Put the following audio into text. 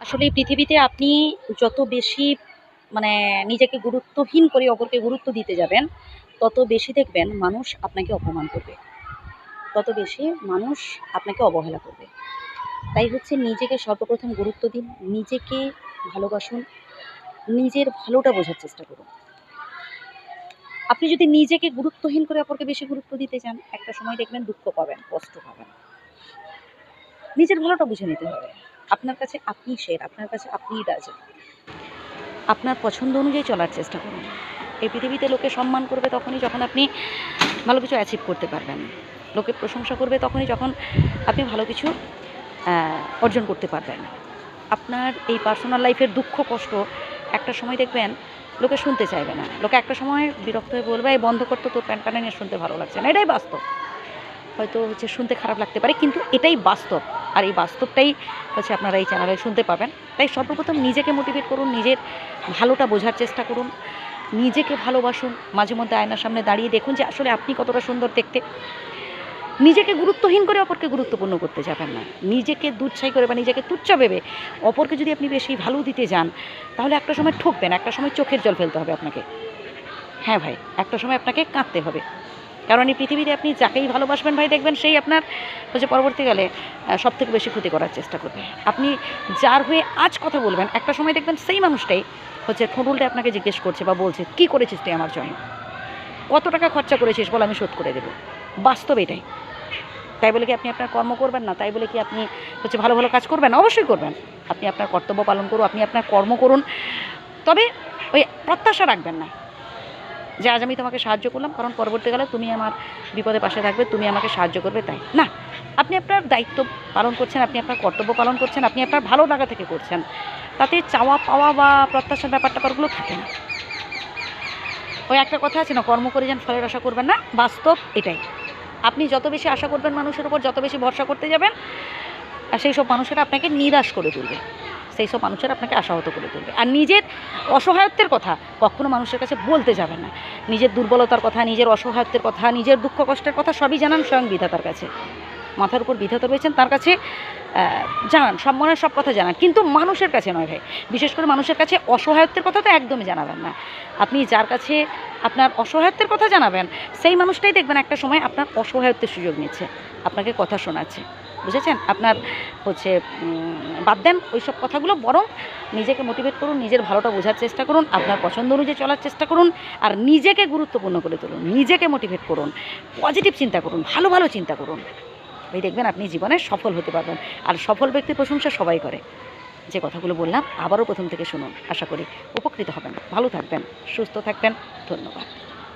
আসলে পৃথিবীতে আপনি যত বেশি মানে নিজেকে গুরুত্বহীন করে অপরকে গুরুত্ব দিতে যাবেন, তত বেশি দেখবেন মানুষ আপনাকে অপমান করবে। তত বেশি মানুষ আপনাকে অবহেলা করবে। তাই হচ্ছে নিজেকে সর্বপ্রথম গুরুত্ব দিন, নিজেকে ভালোবাসুন, নিজের ভালোটা বোঝার চেষ্টা করুন। আপনি যদি নিজেকে গুরুত্বহীন করে অপরকে বেশি গুরুত্ব দিতে চান, একটা সময় দেখবেন দুঃখ পাবেন, কষ্ট পাবেন। নিজের ভালোটা বুঝে নিতে হবে। আপনার কাছে আপনি শের আপনার কাছে আপনিই রাজা। আপনার পছন্দ অনুযায়ী চলার চেষ্টা করুন। এই পৃথিবীতে লোকে সম্মান করবে তখনই যখন আপনি ভালো কিছু অ্যাচিভ করতে পারবেন। লোকে প্রশংসা করবে তখনই যখন আপনি ভালো কিছু অর্জন করতে পারবেন। আপনার এই পার্সোনাল লাইফের দুঃখ, কষ্ট একটা সময় দেখবেন লোকে শুনতে চাইবে না। লোকে একটা সময় বিরক্ত হয়ে বলবে, এই বন্ধ করতে তোর প্যান প্যানে নিয়ে শুনতে ভালো লাগছে না। এটাই বাস্তব। হয়তো হচ্ছে শুনতে খারাপ লাগতে পারে, কিন্তু এটাই বাস্তব। আর এই বাস্তবটাই হচ্ছে আপনারা এই চ্যানেলে শুনতে পাবেন। তাই সর্বপ্রথম নিজেকে মোটিভেট করুন, নিজের ভালোটা বোঝার চেষ্টা করুন, নিজেকে ভালোবাসুন, মাঝে মধ্যে আয়নার সামনে দাঁড়িয়ে দেখুন যে আসলে আপনি কতটা সুন্দর দেখতে। নিজেকে গুরুত্বহীন করে অপরকে গুরুত্বপূর্ণ করতে যাবেন না। নিজেকে দুচ্ছাই করে বা নিজেকে তুচ্ছ ভেবে অপরকে যদি আপনি বেশি ভালো দিতে যান, তাহলে একটা সময় ঠকবেন, একটা সময় চোখের জল ফেলতে হবে আপনাকে। হ্যাঁ ভাই, একটা সময় আপনাকে কাঁদতে হবে। কারণ এই পৃথিবীতে আপনি যাকেই ভালোবাসবেন ভাই, দেখবেন সেই আপনার হচ্ছে পরবর্তীকালে সব থেকে বেশি ক্ষতি করার চেষ্টা করবে। আপনি যার হয়ে আজ কথা বলবেন, একটা সময় দেখবেন সেই মানুষটাই হচ্ছে উল্টে আপনাকে জিজ্ঞেস করছে বা বলছে, কী করেছিস তুই আমার জন্য? কত টাকা খরচা করেছিস বলে আমি শোধ করে দেবো? বাস্তব এটাই। তাই বলে কি আপনি আপনার কর্ম করবেন না? তাই বলে কি আপনি হচ্ছে ভালো ভালো কাজ করবেন? অবশ্যই করবেন। আপনি আপনার কর্তব্য পালন করুন, আপনি আপনার কর্ম করুন। তবে ওই প্রত্যাশা রাখবেন না। যে আজ আমি তোমাকে সাহায্য করলাম, কারণ পরবর্তীকালে তুমি আমার বিপদে পাশে থাকবে, তুমি আমাকে সাহায্য করবে তাই। না, আপনি আপনার দায়িত্ব পালন করছেন, আপনি আপনার কর্তব্য পালন করছেন, আপনি আপনার ভালো লাগা থেকে করছেন। তাতে চাওয়া পাওয়া বা প্রত্যাশার ব্যাপার ট্যাপারগুলো থাকে না। ওই একটা কথা আছে না, কর্ম করে যেন, ফলের আশা করবেন না, বাস্তব এটাই। আপনি যত বেশি আশা করবেন মানুষের উপর, যত বেশি ভরসা করতে যাবেন, আর সেই সব মানুষেরা আপনাকে নিরাশ করে তুলবে। সেই সব মানুষের আপনাকে আশাহত করে তুলবে। আর নিজের অসহায়ত্বের কথা কখনো মানুষের কাছে বলতে যাবেন না। নিজের দুর্বলতার কথা, নিজের অসহায়ত্বের কথা, নিজের দুঃখ কষ্টের কথা সবই জানান স্বয়ং বিধাতার কাছে। মাথার উপর বিধাতা রয়েছেন, তার কাছে জানান সব মনের সব কথা জানান। কিন্তু মানুষের কাছে নয় ভাই। বিশেষ করে মানুষের কাছে অসহায়ত্বের কথা তো একদমই জানাবেন না। আপনি যার কাছে আপনার অসহায়ত্বের কথা জানাবেন, সেই মানুষটাই দেখবেন একটা সময় আপনার অসহায়ত্বের সুযোগ নিচ্ছে। আপনাকে কথা শোনাচ্ছে। বুঝেছেন? আপনার হচ্ছে বাদ দেন ওই সব কথাগুলো, বরং নিজেকে মোটিভেট করুন, নিজের ভালোটা বোঝার চেষ্টা করুন, আপনার পছন্দ অনুযায়ী চলার চেষ্টা করুন, আর নিজেকে গুরুত্বপূর্ণ করে তুলুন। নিজেকে মোটিভেট করুন পজিটিভ চিন্তা করুন, ভালো ভালো চিন্তা করুন। এই দেখবেন আপনি জীবনে সফল হতে পারবেন, আর সফল ব্যক্তির প্রশংসা সবাই করে। যে কথাগুলো বললাম, আবারও প্রথম থেকে শুনুন। আশা করি উপকৃত হবেন। ভালো থাকবেন, সুস্থ থাকবেন। ধন্যবাদ।